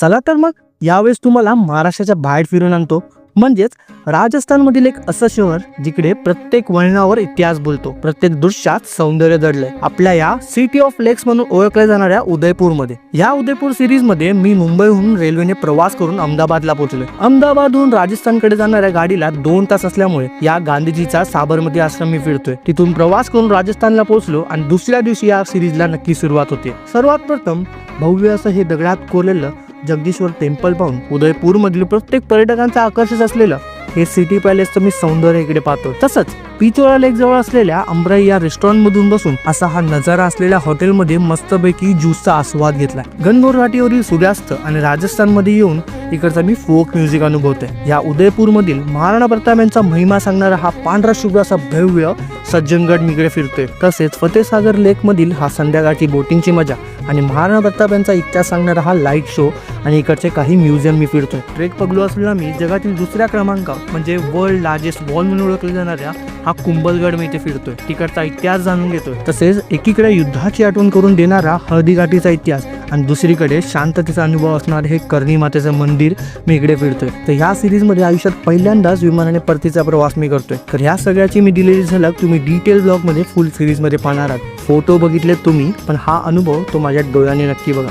चला तर मग यावेळेस तुम्हाला महाराष्ट्राच्या बाहेर फिरून आणतो. म्हणजेच राजस्थानमधील एक असं शहर जिकडे प्रत्येक वळणावर इतिहास बोलतो. प्रत्येक दृश्यात सौंदर्य दडलंय. आपल्या या सिटी ऑफ लेक्स म्हणून ओळखल्या जाणाऱ्या उदयपूरमध्ये. या उदयपूर सिरीजमध्ये मी मुंबईहून रेल्वेने प्रवास करून अहमदाबादला पोहोचलोय. अहमदाबादहून राजस्थानकडे जाणाऱ्या गाडीला दोन तास असल्यामुळे या गांधीजीचा साबरमती आश्रम मी फिरतोय. तिथून प्रवास करून राजस्थानला पोहोचलो आणि दुसऱ्या दिवशी या सिरीजला नक्की सुरुवात होते. सर्वात प्रथम भव्य असं हे दगडात कोरलेलं जगदीश्वर टेम्पल पाहून उदयपूरमधील प्रत्येक पर्यटकांचा आकर्षित असलेलं हे सिटी पॅलेसचं मी सौंदर्य इकडे पाहतो तसंच पिचोरा लेक जवळ असलेल्या अमराई या रेस्टॉरंट मधून बसून असा हा नजारा असलेल्या हॉटेलमध्ये मस्तपैकी ज्यूसचा आस्वाद घेतला गणगोर घाटीवरील सूर्यास्त आणि राजस्थानमध्ये येऊन इकडचा मी फोक म्युझिक अनुभवतोय. या उदयपूरमधील महाराणा प्रताप यांचा महिमा सांगणारा हा पांढरा शुभ्र असा भव्य सज्जनगड मी इकडे फिरतोय. तसेच फतेसागर लेकमधील हा संध्याकाळची बोटिंगची मजा आणि महाराणा प्रताप यांचा इतिहास सांगणारा हा लाइट शो आणि इकडचे काही म्युझियम मी फिरतोय. ट्रेक पगलू असलेला मी जगातील दुसऱ्या क्रमांक म्हणजे वर्ल्ड लार्जेस्ट वॉल म्हणून ओळखल्या जाणाऱ्या हा कुंभलगड मी इथे फिरतोय. तिकडचा इतिहास जाणून घेतोय. तसेच एकीकडे युद्धाची आठवण करून देणारा हळदीघाटीचा इतिहास. आणि दुसरीकडे शांततेचा अनुभव असणारे हे कर्णी मातेचं मंदिर मी इकडे फिरतोय. तर ह्या सिरीजमध्ये आयुष्यात पहिल्यांदाच विमानाने परतीचा प्रवास मी करतोय. तर ह्या सगळ्याची मी दिलेली झलक तुम्ही डिटेल ब्लॉगमध्ये फुल सिरीजमध्ये पाहणार आहात. फोटो बघितले तुम्ही पण हा अनुभव तो माझ्या डोळ्याने नक्की बघा.